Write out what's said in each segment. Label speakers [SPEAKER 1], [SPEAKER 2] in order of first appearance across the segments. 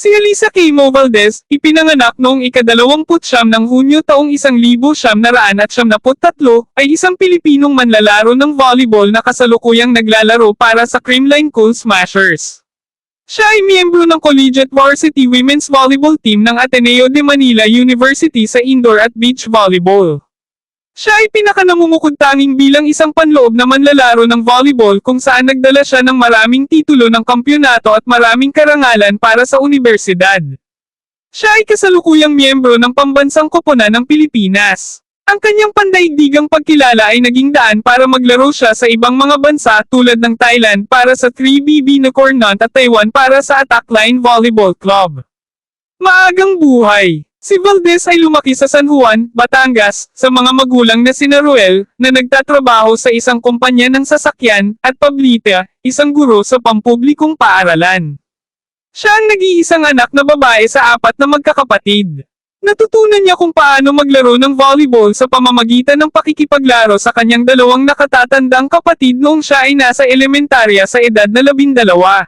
[SPEAKER 1] Si Elisa K. Mo ipinanganak noong ikadalawamput siyam ng Hunyo taong isang libo siyam naraan at siyam naput tatlo, ay isang Pilipinong manlalaro ng volleyball na kasalukuyang naglalaro para sa Creamline Cool Smashers. Siya ay miyembro ng Collegiate Varsity Women's Volleyball Team ng Ateneo de Manila University sa indoor at beach volleyball. Siya ay pinakanamumukod tanging bilang isang panloob na manlalaro ng volleyball kung saan nagdala siya ng maraming titulo ng kampyonato at maraming karangalan para sa universidad. Siya ay kasalukuyang miyembro ng pambansang koponan ng Pilipinas. Ang kanyang pandaigdigang pagkilala ay naging daan para maglaro siya sa ibang mga bansa tulad ng Thailand para sa 3BB na Cornant at Taiwan para sa Attack Line Volleyball Club. Maagang buhay Si Valdez ay lumaki sa San Juan, Batangas, sa mga magulang na sina Ruel, na nagtatrabaho sa isang kumpanya ng sasakyan, at Pablita, isang guro sa pampublikong paaralan. Siya ang nag-iisang anak na babae sa apat na magkakapatid. Natutunan niya kung paano maglaro ng volleyball sa pamamagitan ng pakikipaglaro sa kanyang dalawang nakatatandang kapatid noong siya ay nasa elementarya sa edad na labindalawa.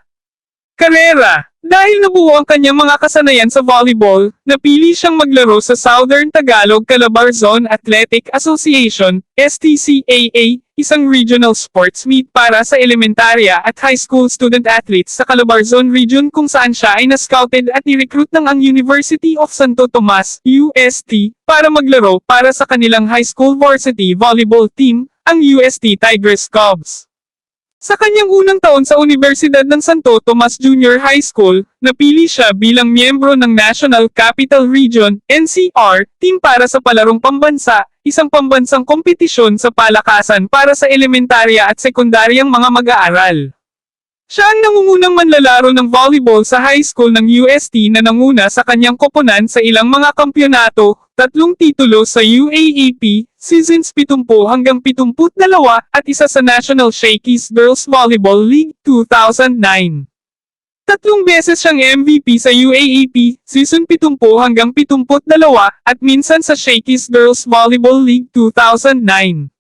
[SPEAKER 1] Karera Dahil nabuo ang kanyang mga kasanayan sa volleyball, napili siyang maglaro sa Southern Tagalog Calabarzon Athletic Association, STCAA, isang regional sports meet para sa elementarya at high school student athletes sa Calabarzon region kung saan siya ay na-scouted at ni-recruit ng ang University of Santo Tomas, UST, para maglaro para sa kanilang high school varsity volleyball team, ang UST Tigres Cubs. Sa kanyang unang taon sa Universidad ng Santo Tomas Junior High School, napili siya bilang miyembro ng National Capital Region, NCR, team para sa palarong pambansa, isang pambansang kompetisyon sa palakasan para sa elementarya at sekundaryang mga mag-aaral. Siya ang nangungunang manlalaro ng volleyball sa high school ng UST na nanguna sa kanyang koponan sa ilang mga kampyonato, tatlong titulo sa UAAP, seasons 70 hanggang 72 at isa sa National Shakey's Girls Volleyball League 2009. Tatlong beses siyang MVP sa UAAP, season 70 hanggang 72 at minsan sa Shakey's Girls Volleyball League 2009.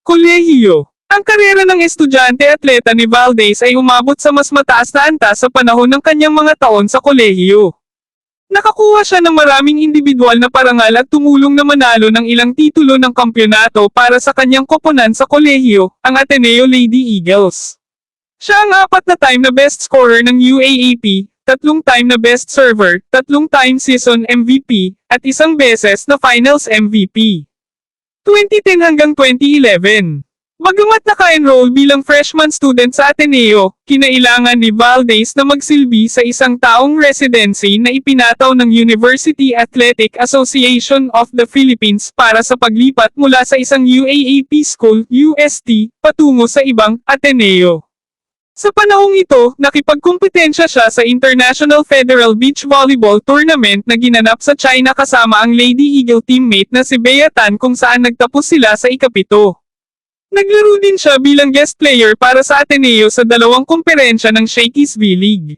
[SPEAKER 1] Kolehiyo ang karera ng estudyante-atleta ni Valdez ay umabot sa mas mataas na antas sa panahon ng kanyang mga taon sa kolehiyo. Nakakuha siya ng maraming individual na parangal at tumulong na manalo ng ilang titulo ng kampyonato para sa kanyang koponan sa kolehiyo, ang Ateneo Lady Eagles. Siya ang apat na time na best scorer ng UAAP, tatlong time na best server, tatlong time season MVP, at isang beses na finals MVP. 2010 hanggang 2011 Bagamat naka-enroll bilang freshman student sa Ateneo, kinailangan ni Valdez na magsilbi sa isang taong residency na ipinataw ng University Athletic Association of the Philippines para sa paglipat mula sa isang UAAP school, UST, patungo sa ibang Ateneo. Sa panahong ito, nakipagkumpetensya siya sa International Federal Beach Volleyball Tournament na ginanap sa China kasama ang Lady Eagle teammate na si Bea Tan kung saan nagtapos sila sa ikapito. Naglaro din siya bilang guest player para sa Ateneo sa dalawang komperensya ng Shakey's V-League.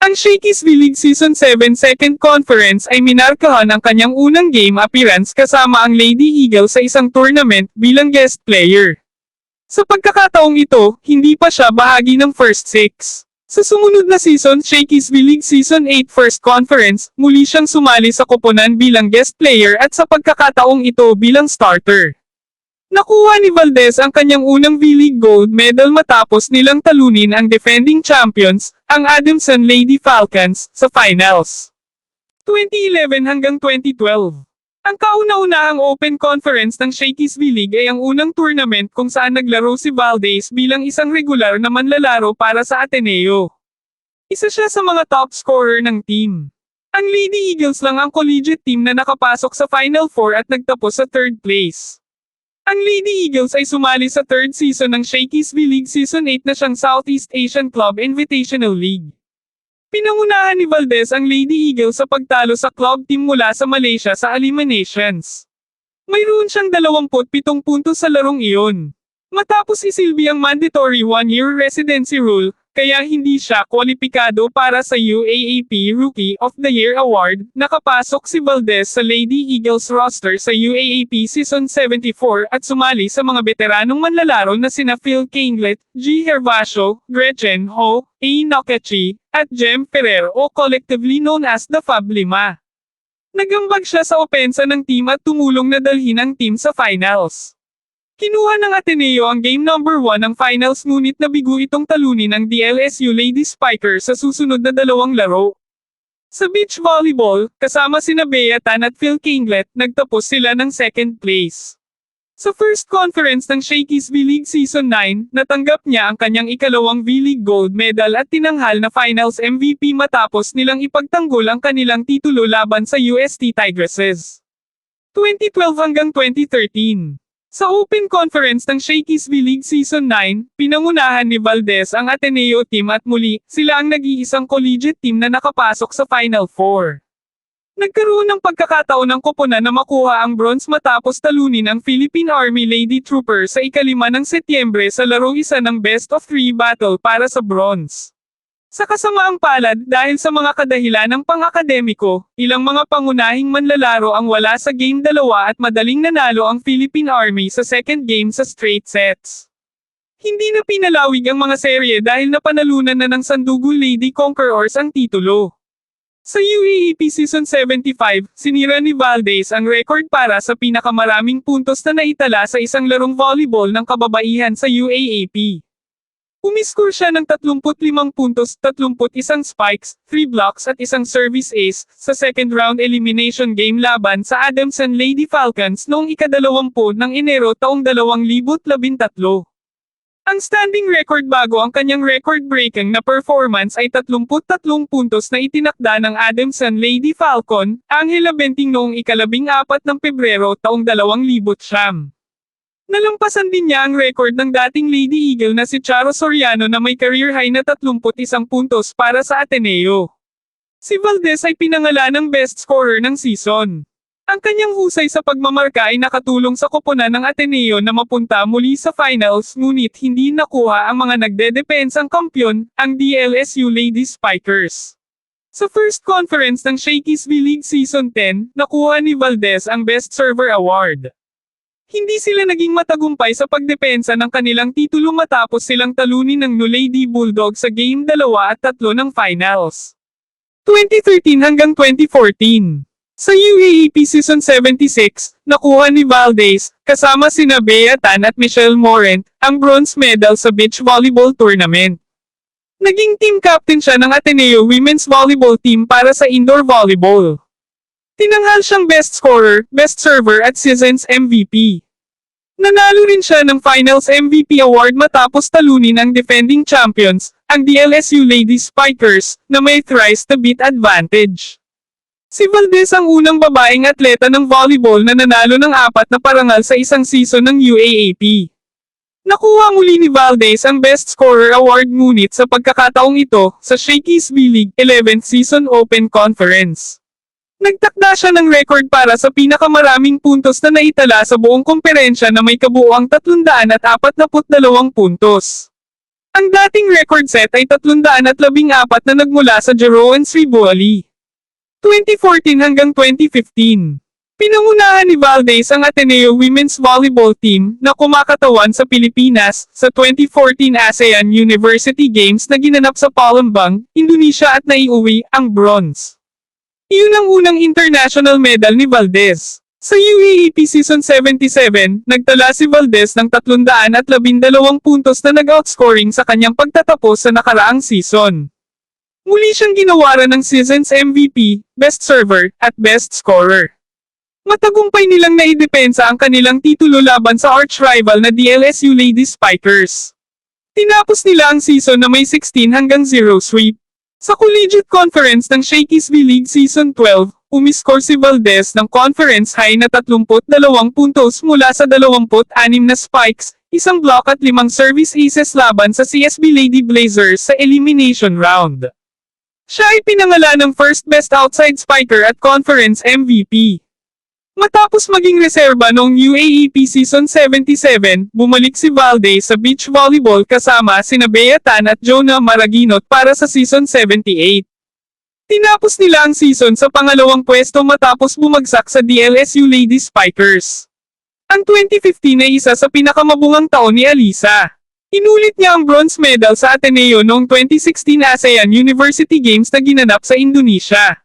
[SPEAKER 1] Ang Shakey's V-League Season 7 Second Conference ay minarkahan ang kanyang unang game appearance kasama ang Lady Eagle sa isang tournament bilang guest player. Sa pagkakataong ito, hindi pa siya bahagi ng first six. Sa sumunod na season, Shakey's V-League Season 8 First Conference, muli siyang sumali sa koponan bilang guest player at sa pagkakataong ito bilang starter. Nakuha ni Valdez ang kanyang unang V-League Gold Medal matapos nilang talunin ang defending champions, ang Adamson Lady Falcons, sa finals. 2011 hanggang 2012 Ang kauna-unahang Open Conference ng Shakey's V-League ay ang unang tournament kung saan naglaro si Valdez bilang isang regular na manlalaro para sa Ateneo. Isa siya sa mga top scorer ng team. Ang Lady Eagles lang ang collegiate team na nakapasok sa Final Four at nagtapos sa third place. Ang Lady Eagles ay sumali sa third season ng Shakey's V-League Season 8 na siyang Southeast Asian Club Invitational League. Pinangunahan ni Valdez ang Lady Eagles sa pagtalo sa club team mula sa Malaysia sa eliminations. Mayroon siyang 27 puntos sa larong iyon. Matapos isilbi ang mandatory one-year residency rule, kaya hindi siya kwalipikado para sa UAAP Rookie of the Year Award, nakapasok si Valdez sa Lady Eagles roster sa UAAP Season 74 at sumali sa mga veteranong manlalaro na sina Phil Kinglet, G. Hervasio, Gretchen Ho, A. Nokechi, at Jem Ferrer o collectively known as the Fab Lima. Nagambag siya sa opensa ng team at tumulong na dalhin ang team sa finals. Kinuha ng Ateneo ang game number 1 ng finals ngunit nabigo itong talunin ng DLSU Lady Spiker sa susunod na dalawang laro. Sa beach volleyball, kasama sina Bea Tan at Phil Kinglet, nagtapos sila ng second place. Sa first conference ng Shakey's V-League Season 9, natanggap niya ang kanyang ikalawang V-League Gold Medal at tinanghal na Finals MVP matapos nilang ipagtanggol ang kanilang titulo laban sa UST Tigresses. 2012 hanggang 2013 Sa Open Conference ng Shakey's V-League Season 9, pinangunahan ni Valdez ang Ateneo team at muli, sila ang nag-iisang collegiate team na nakapasok sa Final Four. Nagkaroon ng pagkakataon ng koponan na makuha ang bronze matapos talunin ang Philippine Army Lady Trooper sa ikalima ng Setyembre sa laro isa ng best of three battle para sa bronze. Sa kasamaang palad dahil sa mga kadahilan ng pang-akademiko, ilang mga pangunahing manlalaro ang wala sa game dalawa at madaling nanalo ang Philippine Army sa second game sa straight sets. Hindi na pinalawig ang mga serye dahil napanalunan na ng Sandugo Lady Conquerors ang titulo. Sa UAAP Season 75, sinira ni Valdez ang record para sa pinakamaraming puntos na naitala sa isang larong volleyball ng kababaihan sa UAAP. Umiscore siya ng 35 puntos, 31 spikes, 3 blocks at isang service ace sa second round elimination game laban sa Adamson Lady Falcons noong ikadalawampu ng Enero taong 2013. Ang standing record bago ang kanyang record-breaking na performance ay 33 puntos na itinakda ng Adamson Lady Falcon, Angela Benting noong ikalabing apat ng Pebrero taong 2000 Nalampasan din niya ang record ng dating Lady Eagle na si Charo Soriano na may career high na 31 puntos para sa Ateneo. Si Valdez ay pinangalan ng best scorer ng season. Ang kanyang husay sa pagmamarka ay nakatulong sa koponan ng Ateneo na mapunta muli sa finals ngunit hindi nakuha ang mga nagdedepensang kampyon, ang DLSU Lady Spikers. Sa first conference ng Shakey's V-League Season 10, nakuha ni Valdez ang Best Server Award. Hindi sila naging matagumpay sa pagdepensa ng kanilang titulo matapos silang talunin ng New Lady Bulldog sa Game 2 at 3 ng finals. 2013 hanggang 2014 sa UAAP Season 76, nakuha ni Valdez, kasama sina Bea Tan at Michelle Morent, ang bronze medal sa beach volleyball tournament. Naging team captain siya ng Ateneo Women's Volleyball Team para sa indoor volleyball. Tinanghal siyang best scorer, best server at season's MVP. Nanalo rin siya ng Finals MVP award matapos talunin ang defending champions, ang DLSU Lady Spikers, na may thrice to beat advantage. Si Valdez ang unang babaeng atleta ng volleyball na nanalo ng apat na parangal sa isang season ng UAAP. Nakuha muli ni Valdez ang Best Scorer Award ngunit sa pagkakataong ito, sa Shakey's V-League 11th Season Open Conference. Nagtakda siya ng record para sa pinakamaraming puntos na naitala sa buong komperensya na may kabuoang 342 puntos. Ang dating record set ay 314 na nagmula sa Jeroen Sribuali. 2014 hanggang 2015. Pinangunahan ni Valdez ang Ateneo Women's Volleyball Team na kumakatawan sa Pilipinas sa 2014 ASEAN University Games na ginanap sa Palembang, Indonesia at naiuwi ang bronze. Iyon ang unang international medal ni Valdez. Sa UAAP Season 77, nagtala si Valdez ng 312 puntos na nag-outscoring sa kanyang pagtatapos sa nakaraang season. Muli siyang ginawaran ng season's MVP, Best Server, at Best Scorer. Matagumpay nilang naidepensa ang kanilang titulo laban sa arch-rival na DLSU Lady Spikers. Tinapos nila ang season na may 16 hanggang 0 sweep. Sa Collegiate Conference ng Shakey's V-League Season 12, umiskor si Valdez ng conference high na 32 puntos mula sa 26 na spikes, isang block at limang service aces laban sa CSB Lady Blazers sa elimination round. Siya ay pinangalan ng first best outside spiker at conference MVP. Matapos maging reserba noong UAEP Season 77, bumalik si Valdez sa beach volleyball kasama sina Bea Tan at Jonah Maraginot para sa Season 78. Tinapos nila ang season sa pangalawang pwesto matapos bumagsak sa DLSU Lady Spikers. Ang 2015 ay isa sa pinakamabungang taon ni Alisa. Inulit niya ang bronze medal sa Ateneo noong 2016 ASEAN University Games na ginanap sa Indonesia.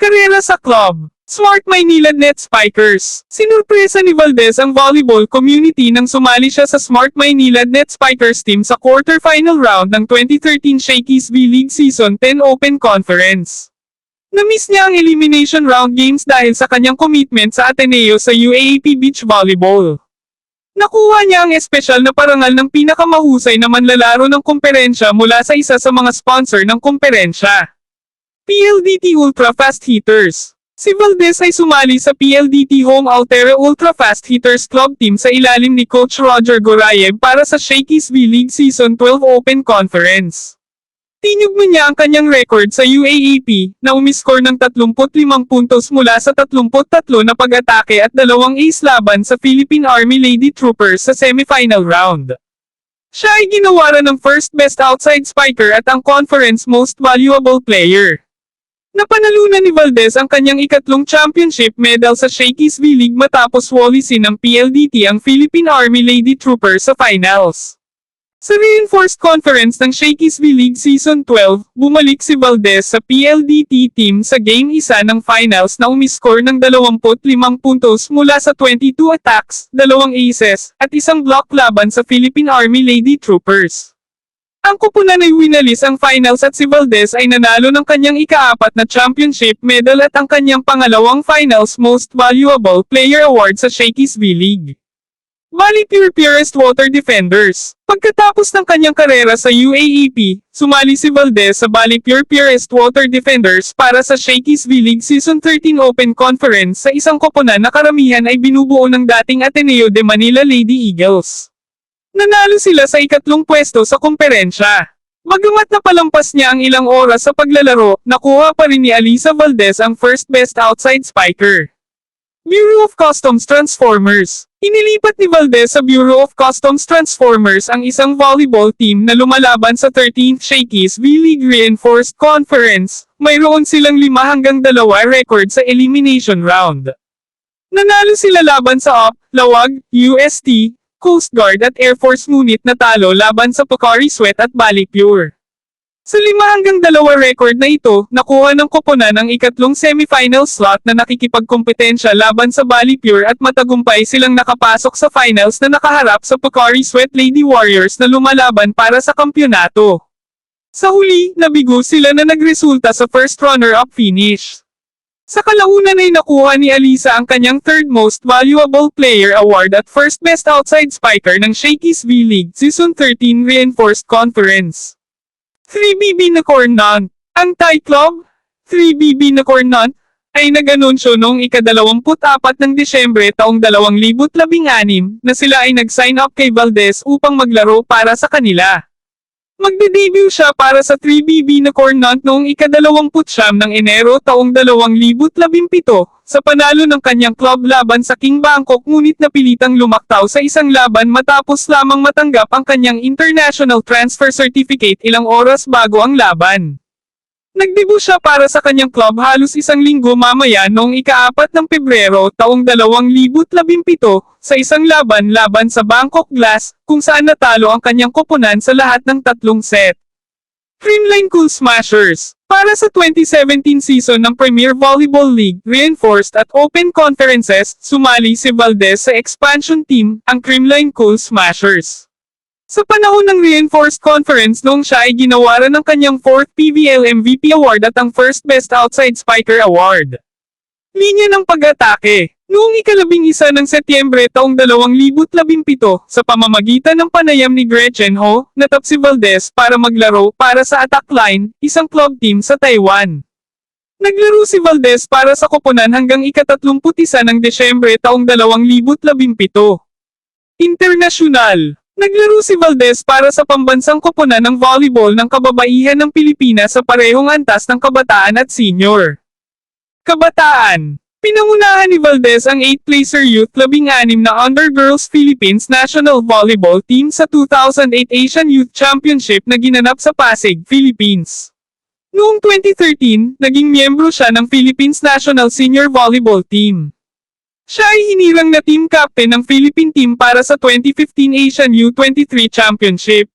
[SPEAKER 1] Karera sa club Smart Maynila Net Spikers. Sinurpresa ni Valdez ang volleyball community nang sumali siya sa Smart Maynila Net Spikers team sa quarterfinal round ng 2013 Shakey's V-League Season 10 Open Conference. Namiss niya ang elimination round games dahil sa kanyang commitment sa Ateneo sa UAAP Beach Volleyball. Nakuha niya ang espesyal na parangal ng pinakamahusay na manlalaro ng komperensya mula sa isa sa mga sponsor ng komperensya. PLDT Ultra Fast Hitters Si Valdez ay sumali sa PLDT Home Altera Ultra Fast Hitters Club Team sa ilalim ni Coach Roger Gorayev para sa Shakey's V-League Season 12 Open Conference. Tinugma niya ang kanyang record sa UAAP na umiskor ng 35 puntos mula sa 33 na pag-atake at dalawang ace laban sa Philippine Army Lady Troopers sa semifinal round. Siya ay ginawaran ng first best outside spiker at ang conference most valuable player. Napanalunan ni Valdez ang kanyang ikatlong championship medal sa Shakey's V-League matapos walisin ng PLDT ang Philippine Army Lady Troopers sa finals. Sa reinforced conference ng Shakey's V-League Season 12, bumalik si Valdez sa PLDT team sa Game 1 ng finals na umiskor ng 25 puntos mula sa 22 attacks, dalawang aces, at isang block laban sa Philippine Army Lady Troopers. Ang kupunan ay winalis ang finals at si Valdez ay nanalo ng kanyang ikaapat na championship medal at ang kanyang pangalawang finals most valuable player award sa Shakey's V-League. Bali Pure Purest Water Defenders. Pagkatapos ng kanyang karera sa UAEP, sumali si Valdez sa Bali Pure Purest Water Defenders para sa Shakey's V-League Season 13 Open Conference sa isang koponan na karamihan ay binubuo ng dating Ateneo de Manila Lady Eagles. Nanalo sila sa ikatlong pwesto sa komperensya. Bagamat napalampas niya ang ilang oras sa paglalaro, nakuha pa rin ni Alisa Valdez ang first best outside spiker. Bureau of Customs Transformers Inilipat ni Valdez sa Bureau of Customs Transformers ang isang volleyball team na lumalaban sa 13th Shakey's V-League Reinforced Conference. Mayroon silang 5 hanggang 2 record sa elimination round. Nanalo sila laban sa UP, Lawag, UST, Coast Guard at Air Force ngunit natalo laban sa Pocari Sweat at Bali Pure. Sa lima hanggang dalawa record na ito, nakuha ng koponan ang ikatlong semifinal slot na nakikipagkompetensya laban sa Bali Pure at matagumpay silang nakapasok sa finals na nakaharap sa Pocari Sweat Lady Warriors na lumalaban para sa kampyonato. Sa huli, nabigo sila na nagresulta sa first runner-up finish. Sa kalaunan ay nakuha ni Alisa ang kanyang third most valuable player award at first best outside spiker ng Shakey's V-League Season 13 Reinforced Conference. 3BB na Cornant Ang Thai Club, 3BB na Cornant, ay nag-anunsyo noong ika-24 ng Desyembre taong 2016 na sila ay nag-sign up kay Valdez upang maglaro para sa kanila. Magde-debut siya para sa 3BB na Cornant noong ika-29 ng Enero taong 2017 sa panalo ng kanyang club laban sa King Bangkok ngunit napilitang lumaktaw sa isang laban matapos lamang matanggap ang kanyang international transfer certificate ilang oras bago ang laban. Nagdebut siya para sa kanyang club halos isang linggo mamaya noong ika-4 ng Pebrero taong 2017 sa isang laban laban sa Bangkok Glass kung saan natalo ang kanyang koponan sa lahat ng tatlong set. Creamline Cool Smashers Para sa 2017 season ng Premier Volleyball League Reinforced at Open Conferences, sumali si Valdez sa expansion team, ang Creamline Cool Smashers. Sa panahon ng Reinforced Conference noong siya ay ginawaran ng kanyang 4th PVL MVP Award at ang First Best Outside Spiker Award. Linya ng pag-atake. Noong ikalabing isa ng Setyembre taong 2017, sa pamamagitan ng panayam ni Gretchen Ho, natap si Valdez para maglaro para sa Attack Line, isang club team sa Taiwan. Naglaro si Valdez para sa koponan hanggang ikatatlumputisa ng Desyembre taong 2017. Internasyonal Naglaro si Valdez para sa pambansang koponan ng volleyball ng kababaihan ng Pilipinas sa parehong antas ng kabataan at senior. Kabataan Pinangunahan ni Valdez ang 8-placer youth 16 na Under Girls Philippines National Volleyball Team sa 2008 Asian Youth Championship na ginanap sa Pasig, Philippines. Noong 2013, naging miyembro siya ng Philippines National Senior Volleyball Team. Siya ay hinirang na team captain ng Philippine team para sa 2015 Asian U23 Championship.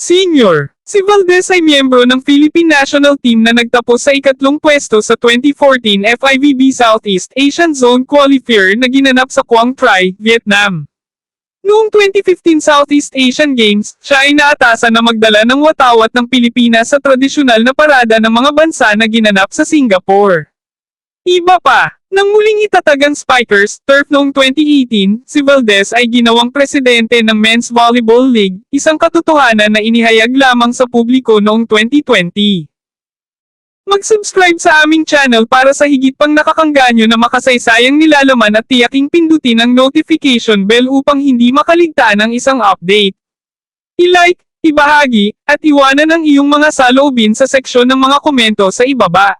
[SPEAKER 1] Senior Si Valdez ay miyembro ng Philippine National Team na nagtapos sa ikatlong pwesto sa 2014 FIVB Southeast Asian Zone Qualifier na ginanap sa Quang Tri, Vietnam. Noong 2015 Southeast Asian Games, siya ay naatasan na magdala ng watawat ng Pilipinas sa tradisyonal na parada ng mga bansa na ginanap sa Singapore. Iba pa, nang muling itatag ang Spikers Turf noong 2018, si Valdez ay ginawang presidente ng Men's Volleyball League, isang katotohanan na inihayag lamang sa publiko noong 2020. Mag-subscribe sa aming channel para sa higit pang nakakangganyo na makasaysayang nilalaman at tiyaking pindutin ang notification bell upang hindi makaligtaan ang isang update. I-like, ibahagi, at iwanan ang iyong mga saloobin sa seksyon ng mga komento sa ibaba.